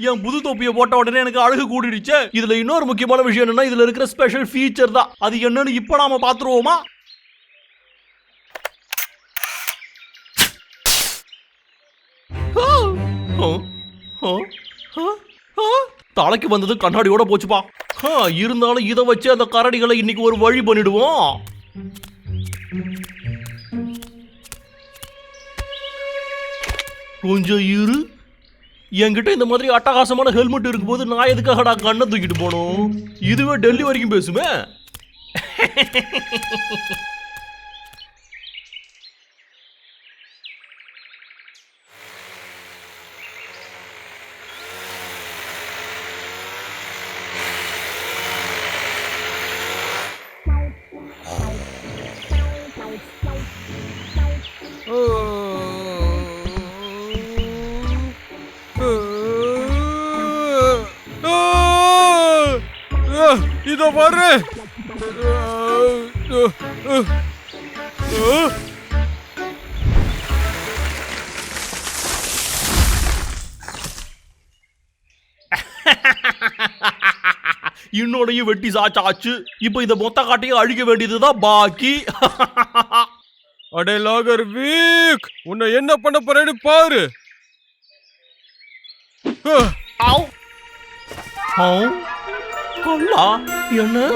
என் புது தொப்பியை போட்ட உடனே எனக்கு அழகு கூடிடுச்சு. இதுல இன்னொரு முக்கியமான விஷயம் என்னன்னா இதுல இருக்கிற ஸ்பெஷல் ஃபீச்சர் தான். அது என்னன்னு இப்ப நாம பாத்துருவோமா தலைக்கு வந்தது கண்ணாடியோட போச்சுப்பா. ஆ, இருந்தாலும் இதை வச்சு அந்த கரடிகளை இன்னைக்கு ஒரு வழி பண்ணிடுவோம். கொஞ்சம் இரு. என்கிட்ட இந்த மாதிரி அட்டகாசமான ஹெல்மெட் இருக்கும்போது நான் எதுக்காகடா கண்ணை தூக்கிட்டு போகணும் இதுவே டெல்லி வரைக்கும் பேசுமே. பாரு. இன்னொடையும் வெட்டி சாச்சாச்சு. இப்போ இதை மொத்த காட்டையும் அழிக்க வேண்டியதுதான் பாக்கி. அடே லாகர் வீக் உன்னை என்ன பண்ண போறேன்னு பாரு. ஆவ். ஆவ். கொல்லா. என்ன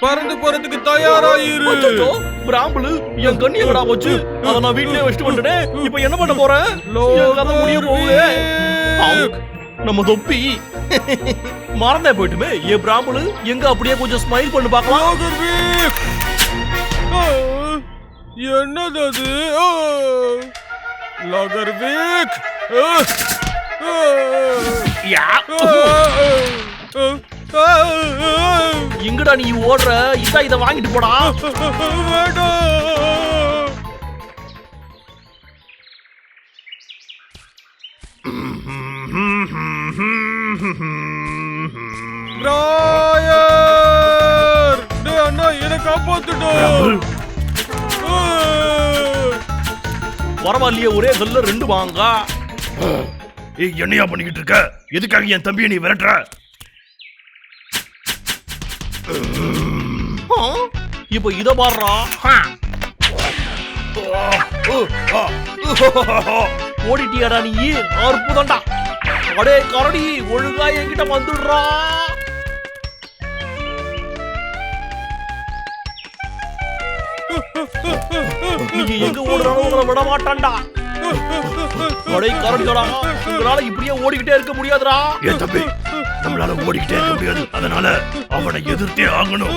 பறந்து போறதுக்கு தயாராயிரு. அச்சச்சோ, பிராம்புலு என் கண்ணி எங்கடா போச்சு. அதை நான் வீட்லயே வச்சுட்டு வந்துட்டேனே. இப்போ என்ன பண்ண போறேன் கதை முடிய போகுது. நம்ம தொப்பி. மறந்தே போயிட்டுமே. ஏ பிராம்புலு எங்க அப்படியே கொஞ்சம் ஸ்மைல் பண்ணி பார்க்கலாம். லாகர் வீக். அஹ், என்னது அது? அஹ், யா. எங்கடா நீ ஓடுற? இதா இதை வாங்கிட்டு போடா. ராயர்! டேய் அண்ணா என்ன காப்பாத்துடா. பரவாயில்லையே ஒரே கல்ல ரெண்டு வாங்க. ஏய் என்னையா பண்ணிக்கிட்டு இருக்க? எதுக்காக என் தம்பியை நீ விரட்டுற? இப்போ இத பாடுறா ஓடிட்டியாடா நீ? அற்புதம்டா. அடே கரடி ஒழுங்கா என்கிட்ட வந்துடுறா. நீங்க எங்க ஓடுறாலும் உங்களை விட மாட்டான்டா அடே கரடிகளா உங்களால இப்படியே ஓடிக்கிட்டே இருக்க முடியாதுடா. என் தம்பி? நம்மளால ஓடிக்கிட்டே இருக்க முடியாது. அதனால அவனை எதிர்த்தே ஆகணும்.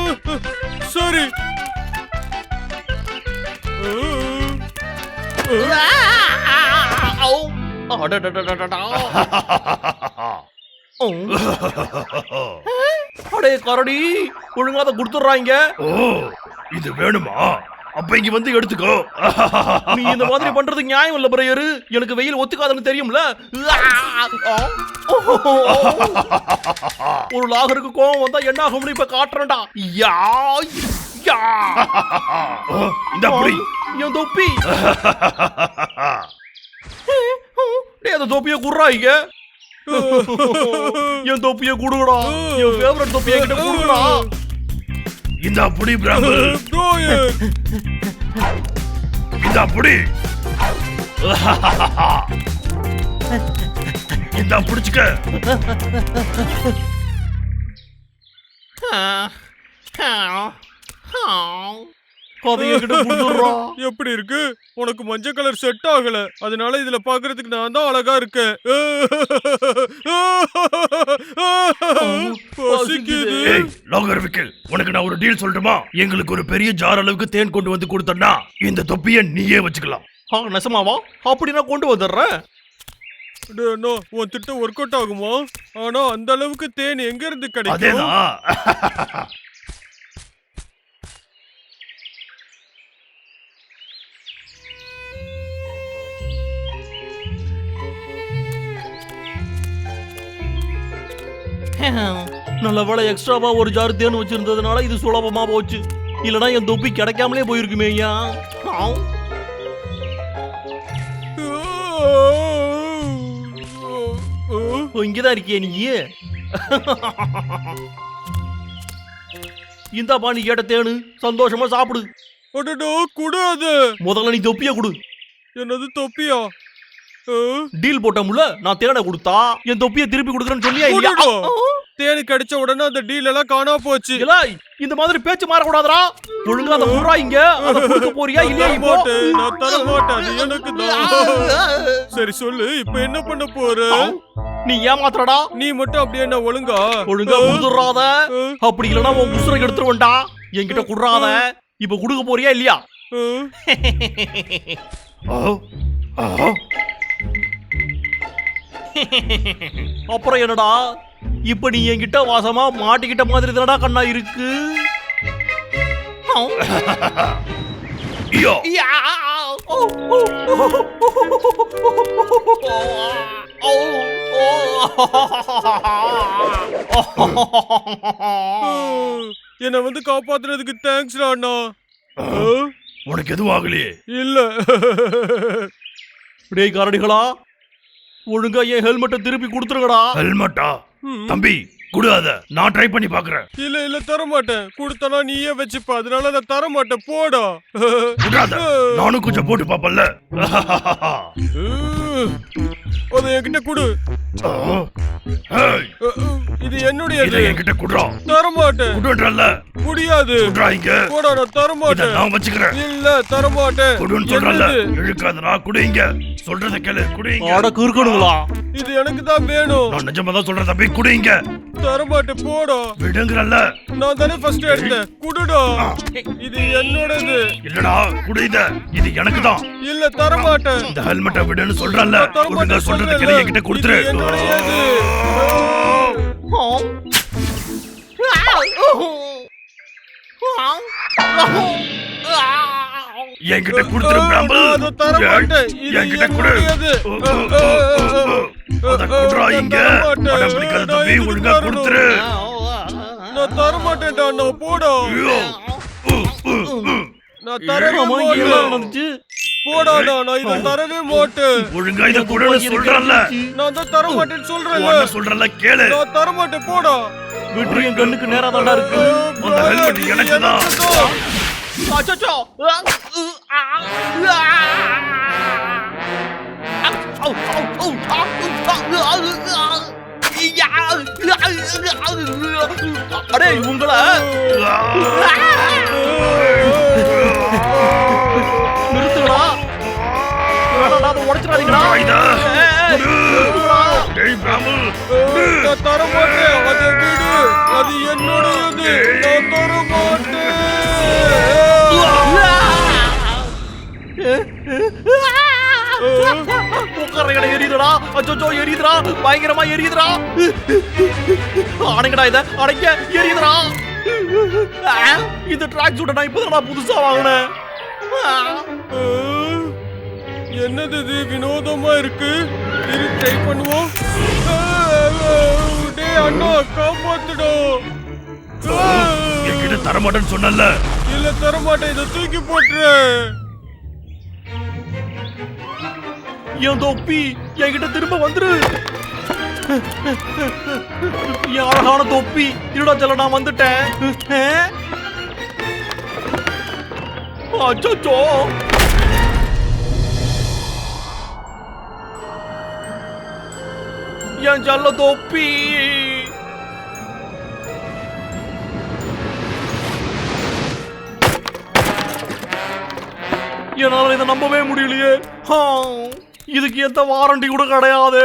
சரி. அடே கரடி ஒழுங்கா அதை கொடுத்துட்றாங்க ஓ இது வேணுமா? அப்ப இங்க வந்து எடுத்துக்கோ. நீ இந்த மாதிரி பண்றது நியாயம் இல்ல பிரேயரு. எனக்கு வெயில் ஒத்துக்காதுன்னு தெரியும்ல. ஒரு லாகருக்கு கோவம் வந்தா என்ன ஆகும்னு இப்ப காட்டுறேன்டா. யா யா. இந்த அப்படி என் தொப்பி. டேய் அந்த தொப்பிய குடுறாங்க என் தொப்பிய குடுங்கடா. என் ஃபேவரட் தொப்பிய கிட்ட குடுங்கடா. இந்த ராயர் இந்த அப்படி இந்த பிடிச்சுக்க. குடுத்துறா எப்படி இருக்கு? உனக்கு மஞ்சள் கலர் செட் ஆகல. அதனால இதுல பாக்குறதுக்கு நான் தான் அழகா இருக்கேன். உனக்கு நான் ஒரு டீல் சொல்லட்டுமா? எங்களுக்கு ஒரு பெரிய ஜார் அளவுக்கு தேன் கொண்டு வந்து கொடுத்தன்னா இந்த தொப்பியை நீயே வச்சுக்கலாம். ஆ, நெசமாவா? அப்படின்னா கொண்டு வந்துடுறேன். அண்ணா, உன் திட்டம் ஒர்க் அவுட் ஆகுமா? ஆனா அந்த அளவுக்கு தேன் எங்க இருந்து கிடைக்கும்? நல்ல வேளை எக்ஸ்ட்ராவா ஒரு ஜார் தேன் வச்சிருந்ததுனால இது சுலபமா போச்சு. இல்லனா என் தொப்பி கிடைக்காமலே போயிருக்குமே ஐயா. இங்கதான் இருக்கியே நீ இந்தாப்பா நீ கேட்ட தேனு சந்தோஷமா சாப்பிடு. அடடோ குடு அது. முதல்ல நீ தொப்பிய கொடு. என்னது தொப்பியா? டீல் போட்டோம்ல நான் தேனை கொடுத்தா என் தொப்பிய திருப்பி கொடுக்குறேன்னு சொன்னியா இல்லையா. தேனி கடிச்ச உடனே அந்த டீல் எல்லாம் காணா போச்சு. இந்த மாதிரி பேச்சு மாறக்கூடாதுடா. ஒழுங்கா அதை புடுறா இங்க போறியா இல்லையா இப்போ? நான் தர மாட்டேன் எனக்கு சரி சொல்லு இப்ப என்ன பண்ண போற? நீ ஏமாத்துறடா. நீ மட்டும் அப்படியே என்ன ஒழுங்கா? ஒழுங்கா குடுத்துறாத அப்படி இல்லனா உன் உசுரை எடுத்துருவண்டா என்கிட்ட குடுறாத. இப்ப குடுக்க போறியா இல்லையா. அப்புறம் என்னடா இப்ப நீ என்கிட்ட வாசமா மாட்டிக்கிட்ட மாதிரி தானடா கண்ணா இருக்கு என்னை வந்து காப்பாத்துறதுக்கு தேங்க்ஸ்டா அண்ணா? உனக்கு எதுவும் ஆகலையே இல்ல டேய் கரடிகளா ஒழுங்கா என் ஹெல்மெட்டை திருப்பி கொடுத்துருங்கடா. ஹெல்மெட்டா. தம்பி குடு அத. நான் ட்ரை பண்ணி பாக்குறேன். இல்ல இல்ல தர மாட்டேன் கொடுத்தனா நீயே வச்சுப்ப. அதனால நான் தர மாட்டேன் போடா நானும் கொஞ்சம் போட்டு பாப்பல்ல அதை என்கிட்ட கொடு. இது என்னுடைய இதை என்கிட்ட குடுறா. தர மாட்டேன் குடுன்றல்ல. முடியாது. குடுறா இங்க. போடா நான் தர இத மாட்டேன் நான் வச்சுக்கிறேன். இல்ல தர மாட்டேன் குடுன்னு சொல்றல என்னது? இழுக்காதடா சொல்றத கேளு குடு இங்க. அடக்கு இருக்கணுங்களா இது எனக்கு தான் வேணும். நான் நிஜமா தான் சொல்றேன் தம்பி குடு இங்க. தர மாட்டேன் போடா. விடுங்கறல்ல. நான் தானே ஃபர்ஸ்ட் எடுத்தேன். குடுடா. இது என்னோடது இல்லடா குடு இத எனக்கு தான் இல்ல தர மாட்டேன் இந்த ஹெல்மெட்டை விடுன்னு சொல்றேன்ல தர ஒழுங்கா சொல்றத. கேளு என்கிட்ட கொடுத்துரு. என்கிட்ட கொடுத்துரு. இது என்கிட்ட கொடு. அத குடுறா இங்க நான் தர மாட்டேன். அடம் பிடிக்காத நான் தம்பி ஒழுங்கா. கொடுத்துரு நான் தர மாட்டேன்டா நான் போடா நான் தரவே நடந்துச்சு போடாடா நான் இதை தரவே மாட்டேன் ஒழுங்கா இத குடுன்னு சொல்றேன்ல நான் தான் தர மாட்டேன்னு சொல்றேன்ல உன்ன சொல்றேன்ல கேளு நான் தர மாட்டேன் போடா வெற்றி என் கண்ணுக்கு நேரா தாண்டா இருக்கு அந்த ஹெல்மெட் எனக்கு தான். அச்சச்சோ. அடே உங்களை உடைச்சிடாதீங்கடா. இத. டேய் பிராம்பல் நான் தர மாட்டேன். அதை விடு. அது என்னுடையது. நான் தர மாட்டேன். எரியுதுடா. அச்சோ எரியுதுடா. பயங்கரமா எரியுதுடா. அடைங்கடா இத. அடைங்க எரியுதுடா. இந்த ட்ராக் சூட்டை நான் இப்பதான் புதுசா வாங்கினேன். என்னது இது? வினோதமா இருக்கு? இரு ட்ரை பண்ணுவோம். டேய் அண்ணா காப்பாத்துடா. என்கிட்ட தர மாட்டேன்னு சொன்னல இல்ல தர மாட்டேன் இதை தூக்கி போட்டுரு என் தொப்பி என்கிட்ட திரும்ப வந்துரு. என் அழகான தொப்பி. இருடா செல்ல நான் வந்துட்டேன். அச்சோ என் ஜல்ல தொப்பி என்னால் இதை நம்பவே முடியலையே இதுக்கு எந்த வாரண்டி கூட கிடையாது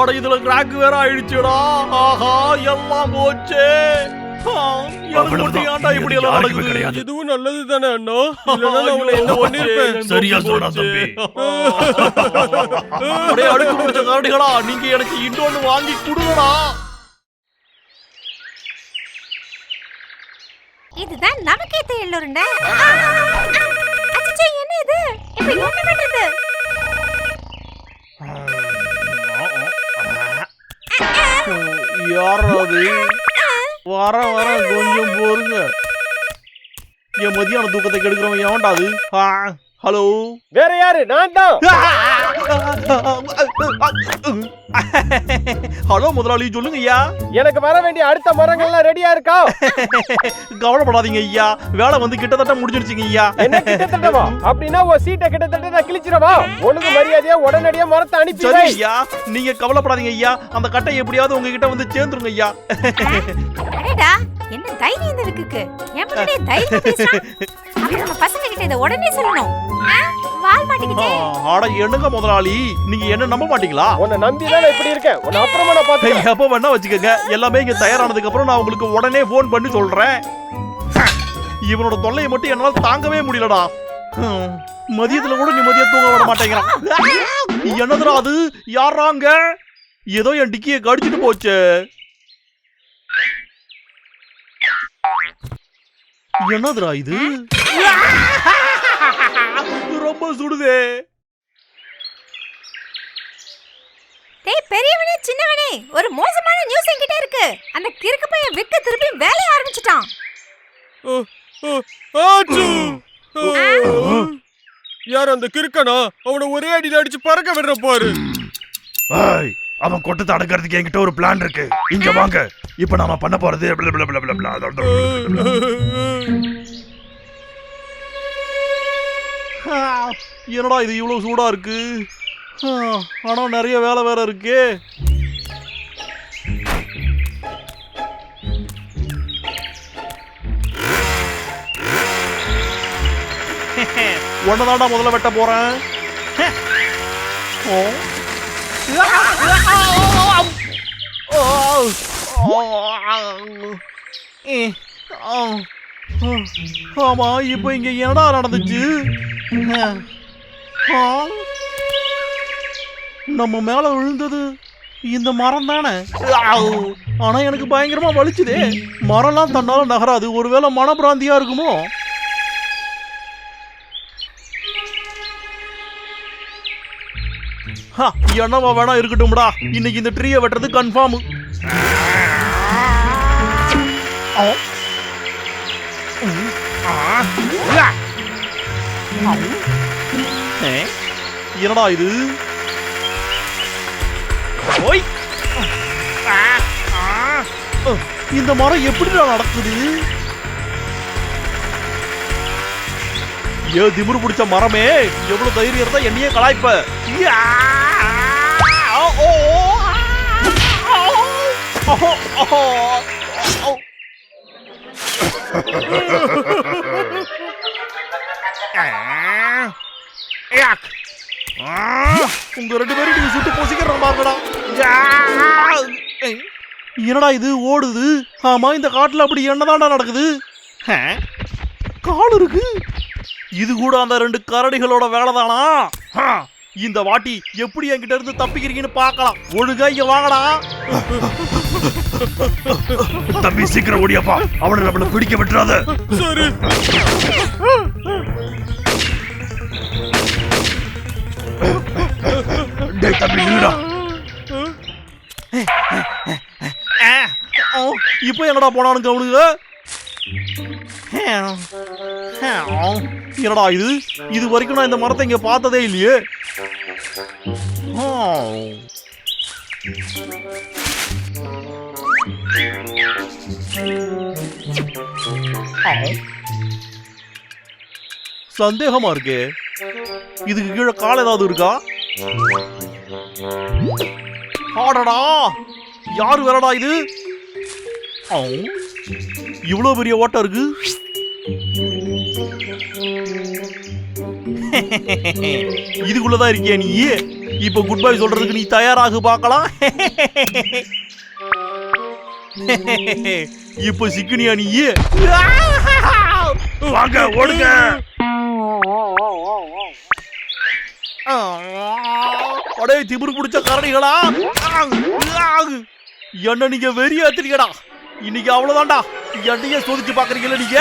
அட இதுல கிராக் வேற ஆயிடுச்சுடா ஆஹா எல்லாம் போச்சே இப்படி எல்லாம் யாருக்குமே கிடையாது. இதுவும் நல்லது தானே அண்ணா இல்லைன்னா நான் உங்களை என்ன பண்ணிருப்பேன்? சரியா சொல்றா போச்சு. தம்பி. அப்படியே அடுக்கு பிடிச்ச கரடிகளா நீங்க எனக்கு இன்னொன்னு வாங்கி கொடுங்கடா. இது இதுதான் நமக்கேத்த எள்ளுருண்டை. அச்சச்சோ என்ன இது? இப்ப என்ன பண்றது? யார் அது? வர வர கொஞ்சம் போருங்க. என் மதியான தூக்கத்தை கெடுக்கிறவன் எவன்டா அது? ஹலோ? வேற யாரு? நான் தான் ஹலோ முதலாளி சொல்லுங்க ஐயா. எனக்கு வர வேண்டிய அடுத்த மரங்கள்லாம் ரெடியா இருக்கா? கவலைப்படாதீங்க ஐயா. வேலை வந்து கிட்டத்தட்ட முடிஞ்சிருச்சுங்க ஐயா. என்ன கிட்டத்தட்டவா? அப்படின்னா உன் சீட்டை கிட்டத்தட்ட நான் கிழிச்சிடவா? ஒழுங்கு மரியாதையா உடனடியா மரத்தை அனுப்பி சரி ஐயா நீங்க கவலைப்படாதீங்க ஐயா. அந்த கட்டை எப்படியாவது உங்ககிட்ட வந்து சேர்ந்துருங்க ஐயா. அடடா என்ன தைரியம் இந்த இருக்குக்கு என் முன்னாடியே தைரியம் பேசுறான் அப்ப நம்ம பசங்க கிட்ட இதை உடனே சொல்லணும். வால் ஆ, மாட்டிக்கிட்டே அட என்னங்க முதலாளி? நீங்க என்ன நம்ப மாட்டீங்களா? உன்னை நம்பி தான் நான் இப்படி இருக்கேன். உன்னை அப்புறமா நான் பாத்துக்கிறேன் எப்ப வேணா வச்சுக்கோங்க. எல்லாமே இங்க தயாரானதுக்கு அப்புறம் நான் உங்களுக்கு உடனே ஃபோன் பண்ணி சொல்றேன். இவனோட தொல்லையை மட்டும் என்னால தாங்கவே முடியலடா. மதியத்துல கூட நிம்மதியா தூங்க விட மாட்டேங்கிறான். என்னதுடா அது? யாராங்க ஏதோ என் டிக்கியை கடிச்சிட்டு போச்சு. என்னதுடா இது? ரொம்ப சுடுதே டேய் பெரியவனே சின்னவனே ஒரு மோசமான நியூஸ் என்கிட்ட இருக்கு அந்த கிறுக்கு பையன் விக்க திருப்பி வேலைய ஆரம்பிச்சிட்டான். யார் அந்த கிறுக்கனா அவனை ஒரே அடியில அடிச்சு பறக்க விடுற பாரு அவன் கொட்டத்தை அடக்கிறதுக்கு என்கிட்ட ஒரு பிளான் இருக்கு இங்க வாங்க இப்ப நாம பண்ண போறது என்னடா இது இவ்வளோ சூடாக இருக்கு ஆனால் நிறைய வேலை வேற இருக்கே ஒன்னதாண்டா முதல்ல வெட்ட போறேன் ஓ. ஆமா இப்போ இங்க என்னடா நடந்துச்சு? நம்ம மேல விழுந்தது இந்த மரம் தானே? ஆனா எனக்கு பயங்கரமா வலிச்சுதே. மரம்லாம் தன்னால நகராது. ஒருவேளை மனப்பிராந்தியா இருக்குமோ? என்னவா வேணா இருக்கட்டும்டா. இன்னைக்கு இந்த ட்ரீயை வெட்டுறது கன்ஃபார்ம் என்னடா இது ஓய் இந்த மரம் எப்படிடா நடக்குது ஏ திமிரு பிடிச்ச மரமே எவ்வளவு தைரியம் இருந்தா என்னையே கலாய்ப்ப ஓ, ஓ, ஓ, ஓ, ஓ. உங்க ரெண்டு பேரும் நீங்க சுட்டு பொசிக்கிற! ஏய், என்னடா இது ஓடுது? ஆமா இந்த காட்டுல அப்படி என்னதான்டா நடக்குது? கால் இருக்கு. இது கூட அந்த ரெண்டு கரடிகளோட வேலைதானா? ஆ, இந்த வாட்டி எப்படி என்கிட்ட இருந்து தப்பிக்கிறீங்கன்னு பார்க்கலாம். ஒழுங்கா இங்க வாங்கடா. தம்பி சீக்கிரம் ஓடியாப்பா. அவனை நம்மள பிடிக்க விட்டுறாத. சரி. டேய் தம்பி நில்லுடா. இப்போ என்னடா போனானுங்க அவனுங்க? என்னடா இது? இது வரைக்கும் நான் இந்த மரத்தை இங்க பார்த்ததே இல்லையே. ஆ. சந்தேகமா இருக்கு. இதுக்கு கீழே கால் ஏதாவது இருக்கா? ஆடடா யாரு வேறடா இது? ஆ. இவ்வளவு பெரிய ஓட்டம் இருக்கு? இதுக்குள்ளதான் இருக்கியா நீ? இப்ப குட் பை சொல்றதுக்கு நீ தயாராகு பார்க்கலாம். இப்ப சிக்கினியா நீ? வாங்க ஓடுங்க. அடே திமிரு பிடிச்ச கரடிகளா? என்ன நீங்க வெறி ஏத்துறீங்கடா இன்னைக்கு அவ்வளவுதான்டா. என்னையே சோதிச்சு பாக்குறீங்கல்ல நீங்க?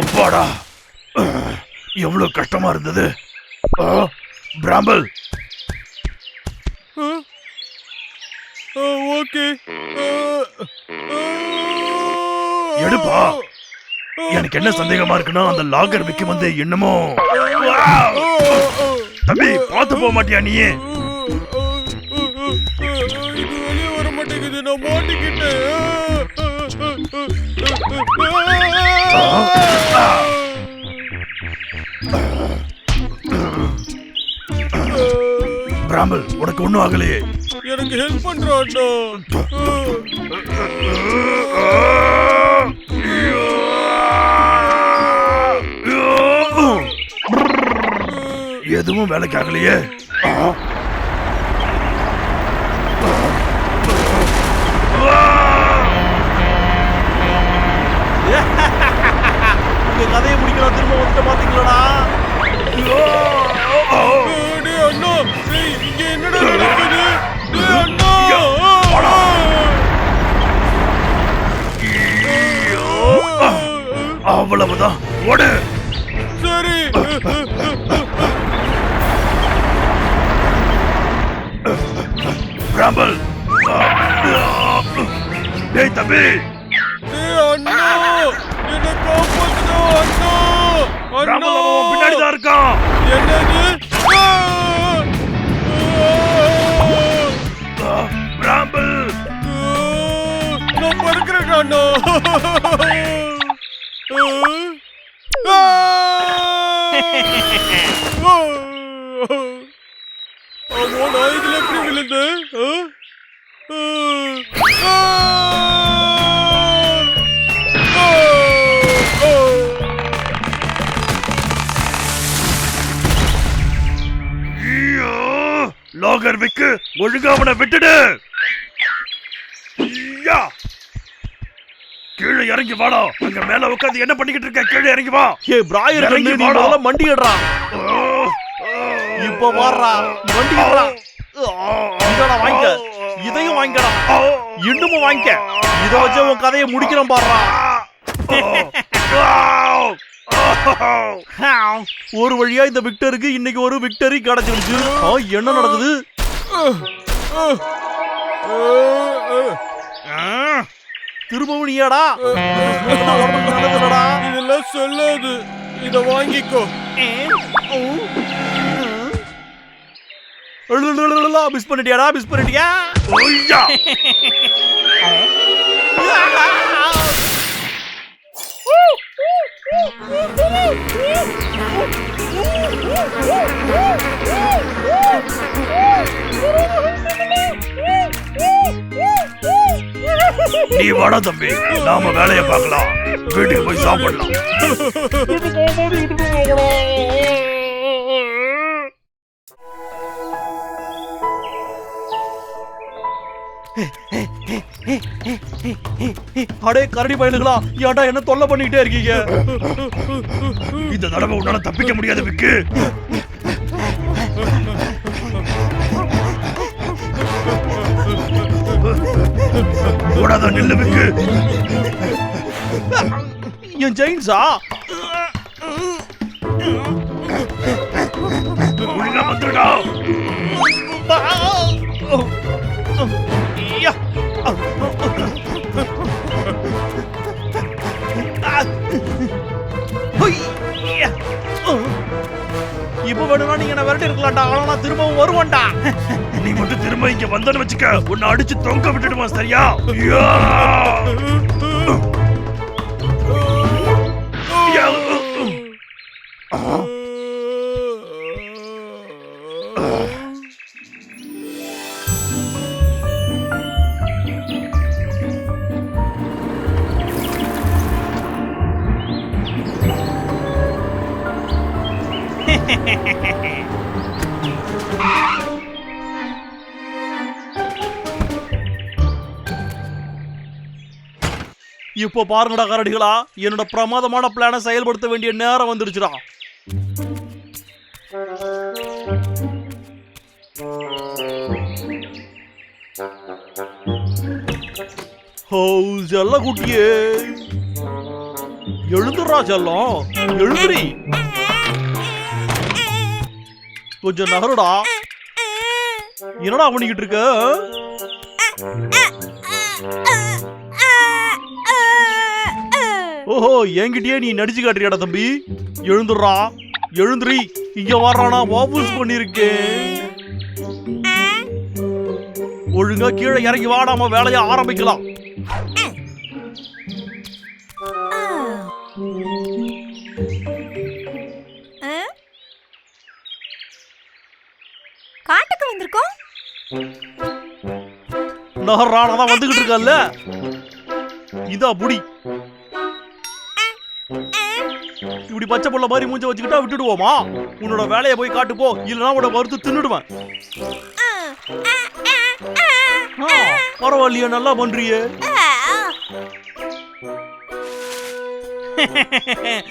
அப்பாடா. எவ்வளவு கஷ்டமா இருந்தது. பிராம்பல். ஓகே. எடுப்பா. எனக்கு என்ன சந்தேகமா இருக்குன்னா அந்த லாகர் விக்கி வந்து என்னமோ? தம்பி பார்த்து போக மாட்டியா நீ இது வெளியே வர மாட்டேங்குது நான் மாட்டிக்கிட்டேன் பிராம்பல் உனக்கு ஒண்ணும் ஆகலையே. எனக்கு ஹெல்ப் பண்றான்டா எதுவும் வேலைக்கு ஆகலையே உங்க கதையை முடிக்கலாம் திரும்ப வந்துட்டு பாத்தீங்களா அண்ணா. இங்க என்னடா நடக்குது? அண்ணா. அவ்வளவுதான். ஓடு. பிராம்பல் டேய் தம்பி டேய் அண்ணா என்ன காப்பாத்துடா அண்ணா அண்ணா பிராம்பல் அவன் பின்னாடி தான் இருக்கான் என்னது ஆ! ஆ! ஆ, பிராம்பல் நான் பறக்கிறேன் அண்ணா அம்மா நான் இதுல எப்படி விழுந்தேன்! ஐயோ லாகர் விக்கு ஒழுங்கா அவனை விட்டுடு. ஐயா! கீழே இறங்கி வாடா. அங்க மேல உட்காந்து என்ன பண்ணிக்கிட்டு இருக்க? கீழே இறங்கி வா. ஏ பிராயர் இறங்கி வாடா. முதல்ல மண்டிடுறா இப்ப வாடுறா மண்டிடுறா இதோட வாங்கிக்க. இதையும் வாங்கிக்கடா. இன்னமும் வாங்கிக்க. இத வச்சு உன் கதையை முடிக்கிறோம் பாடுறா. ஒரு வழியா இந்த விக்டருக்கு இன்னைக்கு ஒரு விக்டரி கிடைச்சிருச்சு என்ன நடக்குது திரும்பவும் நீயாடா? இதெல்லாம் சொல்லாது. இத வாங்கிக்கோ. மிஸ் பண்ணிட்டியாடா மிஸ் பண்ணிட்டியா! நீ வாடா தம்பி நாம வேலையை பார்க்கலாம். வீட்டுக்கு போய் சாப்பிடலாம். அடே கரடி பயலுகளா ஏன்டா என்ன தொல்லை பண்ணிக்கிட்டே இருக்கீங்க? இந்த தடவை உன்னால தப்பிக்க முடியாது விக்கு. ஓடாத நில்லு விக்கு. என் ஜெயின்ஸா? ஒழுங்கா வந்துடா இப்ப வேணும்னா நீங்க என்ன விரட்டி இருக்கலாம்டா ஆனா திரும்பவும் வருவான்டா. நீ மட்டும் திரும்ப இங்க வந்தன்னு வச்சுக்க. உன்னை அடிச்சு தொங்க விட்டுடுமா சரியா? இப்போ பாருங்கடா கரடிகளா என்னோட பிரமாதமான பிளானை செயல்படுத்த வேண்டிய நேரம் வந்துருச்சுடா செல்ல குட்டியே. எழுந்துடுறா செல்லம் எழுந்துரி கொஞ்சம் நகருடா. என்னடா பண்ணிக்கிட்டு இருக்க? ஓஹோ என்கிட்டயே நீ நடிச்சு காட்டுறியாடா தம்பி. எழுந்துடுறா. எழுந்துரி. இங்க வர்றானா வாபஸ் பண்ணிருக்கேன். ஒழுங்கா கீழே இறங்கி வாடாம வேலையை ஆரம்பிக்கலாம். காட்டுக்கு வந்திருக்கோம். நகர்றான தான் வந்துகிட்டு இருக்கல்ல இதா புடி. இப்படி பச்சை புள்ள மாதிரி மூஞ்ச வச்சுக்கிட்டா விட்டுடுவோமா? உன்னோட வேலையை போய் காட்டு போ இல்லைன்னா உன்னோட வறுத்து தின்னுடுவேன். பரவாயில்லையே நல்லா பண்றியே.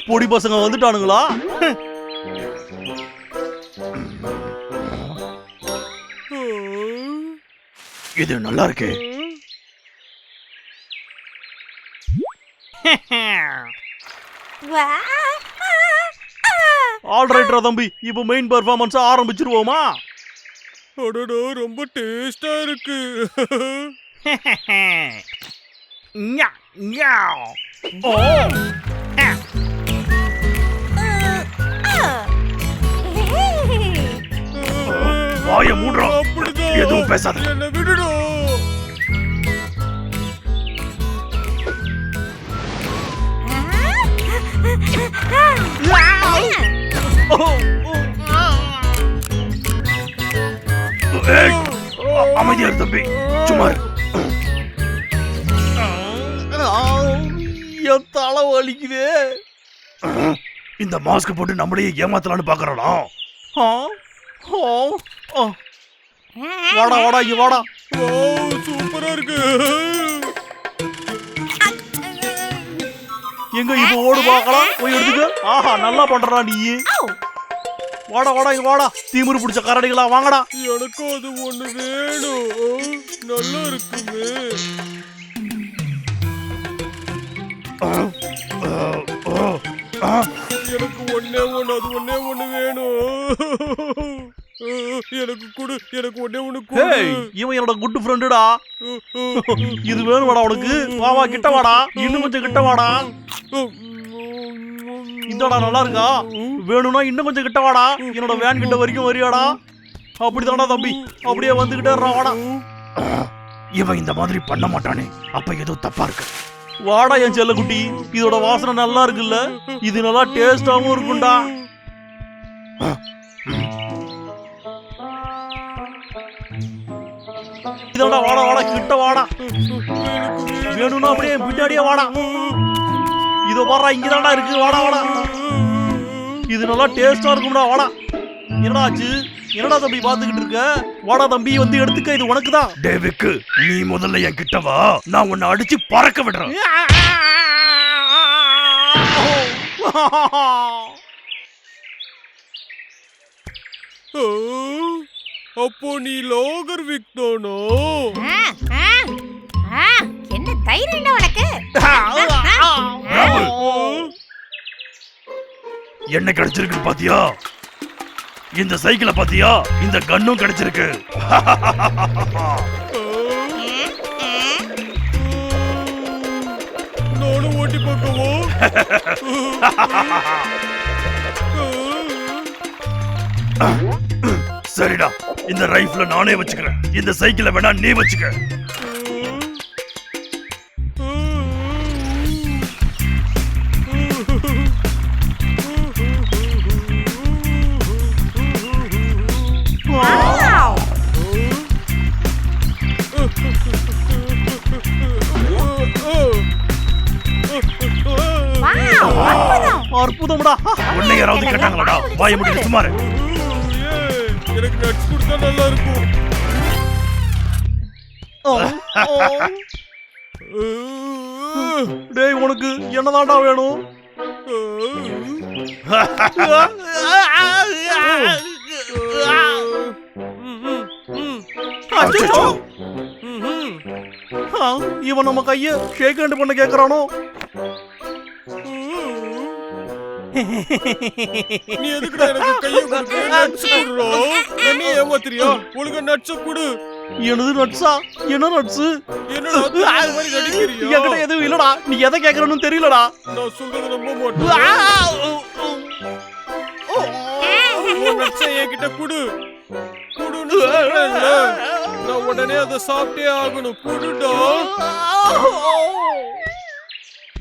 பொடி பசங்க வந்துட்டானுங்களா? இது நல்லா இருக்கே. Wow! ரைட்ரா தம்பி இப்போ மெயின் பெர்ஃபார்மன்ஸ் ஆரம்பிச்சிருவோமா? அடடா ரொம்ப டேஸ்டா இருக்கு. ஞா, ஞா. ஓ. வாய மூடுறா. அப்படிதான். எதுவும் பேசாத. என்ன விடுடா. ஏய், அமைதியா இரு தம்பி. சும்மா இரு. என் தலை வலிக்குதே. இந்த மாஸ்க் போட்டு நம்மளையே ஏமாத்தலாம்னு பாக்குறானா. வாடா வாடா இங்க வாடா. சூப்பரா இருக்கு. எங்க இப்ப ஓடு பார்க்கலாம்? போய் எடுத்துக்க. ஆஹா நல்லா பண்றா நீ. வாடா வாடா இங்க வாடா. தீமுறு பிடிச்ச கரடிகளா வாங்கடா. எனக்கும் அது ஒண்ணு வேணும். நல்லா இருக்குமே. எனக்கு ஒண்ணே ஒண்ணு அது ஒண்ணே ஒண்ணு வேணும். எனக்கு கொடு எனக்கு ஒண்ணே ஒண்ணு கொடு. இவன் என்னோட குட் ஃப்ரெண்டுடா இது வேணுமாடா உனக்கு? வா வா கிட்ட வாடா. இன்னும் கொஞ்சம் கிட்ட வாடா. இந்தாடா நல்லா இருக்கா வேணும்னா இன்னும் கொஞ்சம் கிட்ட வாடா. என்னோட வேன் கிட்ட வரைக்கும் வரியாடா. அப்படிதான்டா தம்பி. அப்படியே வந்துகிட்டே வாடா. இவன் இந்த மாதிரி பண்ண மாட்டானே. அப்ப ஏதோ தப்பா இருக்கு. வாடா என் செல்லக்குட்டி. இதோட வாசனை நல்லா இருக்குல்ல. இது நல்லா டேஸ்டாவும் இருக்கும்டா. இதோட வாடா வாடா கிட்ட வாடா. வேணும்னா அப்படியே பின்னாடியே வாடா. இதோ வாடா இங்கதான்டா இருக்கு. வாடா வாடா. இது நல்லா டேஸ்டா இருக்கும்டா வாடா. என்னடா ஆச்சு? என்னடா தம்பி பாத்துக்கிட்டு இருக்க? வாடா தம்பி வந்து எடுத்துக்க. இது உனக்கு தான் டேவிக்கு நீ முதல்ல என் கிட்ட வா. நான் உன்னை அடிச்சு பறக்க விடுறேன். ஆ, அப்போ நீ லோகர் விக்தானோ என்ன தைரியம் உனக்கு? என்ன கிடைச்சிருக்கு பாத்தியா? இந்த சைக்கிளை பாத்தியா? இந்த கன்னும் கிடைச்சிருக்கு. நானும் ஓட்டி பார்க்கவோ? சரிடா. இந்த ரைஃபிள நானே வச்சுக்கிறேன். இந்த சைக்கிளை வேணா நீ வச்சுக்க. அற்புதம்டா. உன்னை யாராவது கேட்டாங்களாடா? வாய முடிச்சு சுமாரு எனக்கு நட்ஸ் கொடுத்தா நல்லா இருக்கும். டேய் உனக்கு என்னதான்டா வேணும்? இவன் நம்ம கைய ஷேக் ஹேண்ட் பண்ண கேக்குறானோ? நீ எதுக்குடா எனக்கு கையை கொடுத்து நட்ஸ் குடுறோம் என்ன ஏமாத்துறியா? ஒழுங்கா நட்ஸ் குடு. எனது நட்ஸா என்ன நட்ஸ் என்னடா தூங்குற மாதிரி நடிக்கிறியா? என்கிட்ட எதுவும் இல்லடா. நீ எதை கேக்குறன்னு தெரியலடா. நான் சொல்றத நம்ப மாட்டேன் நட்ஸை என்கிட்ட குடு. குடுன்னு சொல்றேன்ல. நான் உடனே அதை சாப்பிட்டே ஆகணும். குடுடா.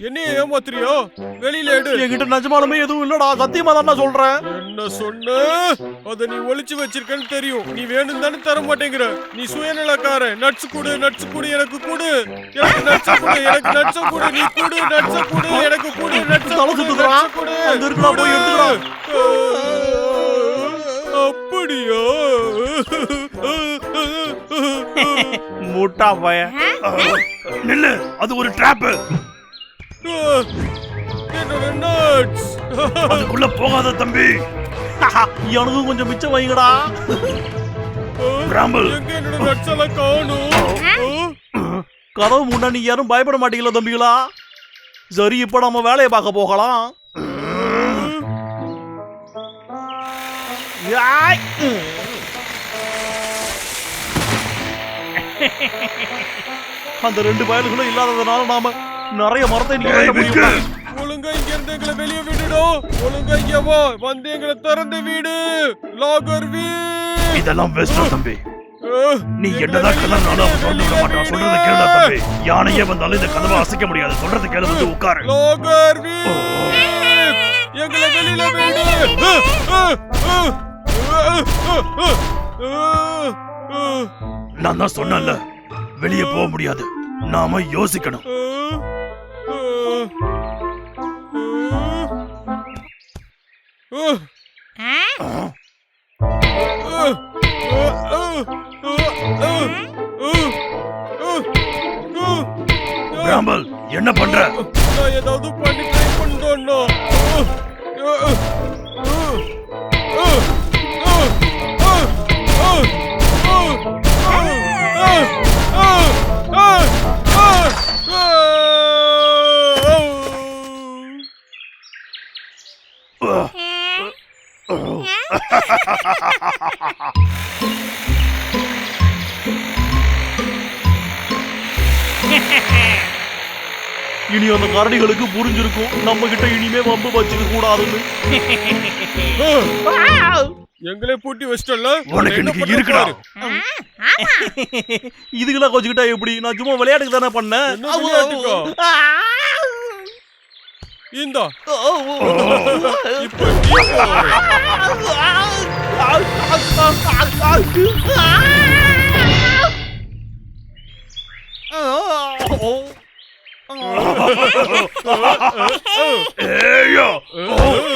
என்ன ஏமாத்துறியா? வெளியில எடு. என்கிட்ட நிஜமாலுமே எதுவும் இல்லடா. சத்தியமா தான் சொல்றேன். என்ன சொன்ன? அத நீ ஒளிச்சு வச்சிருக்கன்னு தெரியும். நீ வேணும் தானே தர மாட்டேங்கிற. நீ சுயநலக்கார நட்ஸ் குடு நட்ஸ் குடு எனக்கு குடு. எனக்கு நட்ஸ் குடு எனக்கு நட்ஸ் குடு. நீ குடு நட்ஸ் குடு எனக்கு குடு நட்ஸ் தலை nuts குடு அங்க இருக்குடா, போய். அப்படியா? முட்டா பையன் நில்லு. அது ஒரு டிராப் என்னோட நட்ஸ் அதுக்குள்ள போகாத தம்பி. எனக்கும் கொஞ்சம் மிச்சம் வைங்கடா. காணும்? கதவு முன்னாடி யாரும் பயப்பட மாட்டீங்களா தம்பிகளா? சரி இப்ப நம்ம வேலையை பார்க்க போகலாம். அந்த ரெண்டு பயல்களும் இல்லாததுனால நாம நிறைய மரத்தை நீங்க ஒழுங்கா இங்க இருந்து எங்களை வெளியே விட்டுடும் ஒழுங்கா இங்க வா. வந்து எங்களை திறந்த வீடு. லாகர் வீடு இதெல்லாம் வேஸ்டா தம்பி. நீ என்னதான் கதறினாலும் அவன் திறந்து விட மாட்டான். சொல்றத கேளுடா தம்பி. யானையே வந்தாலும் இந்த கதவை அசைக்க முடியாது. சொல்றத கேளு வந்து உட்காரு. லாகர் வீடு எங்களை வெளியில விடு. நான் தான் சொன்னேன்ல வெளியே போக முடியாது. நாம யோசிக்கணும். பிராம்பல் என்ன பண்ற? நான் ஏதாவது பண்ணி ட்ரை பண்ணோம்னா இனி அந்த கரடிகளுக்கு புரிஞ்சிருக்கும். நம்ம கிட்ட இனிமே வம்பு வச்சுக்க கூடாதுன்னு. எங்களே பூட்டி வச்சிட்டல உனக்கு இன்னைக்கு இருக்குடா. இதுக்கெல்லாம் கொஞ்சிக்கிட்டா எப்படி? நான் சும்மா விளையாட்டுக்கு தானே பண்ணேன். 인다. 어, 어, 어. 이뻐 이뻐. 에야. 어.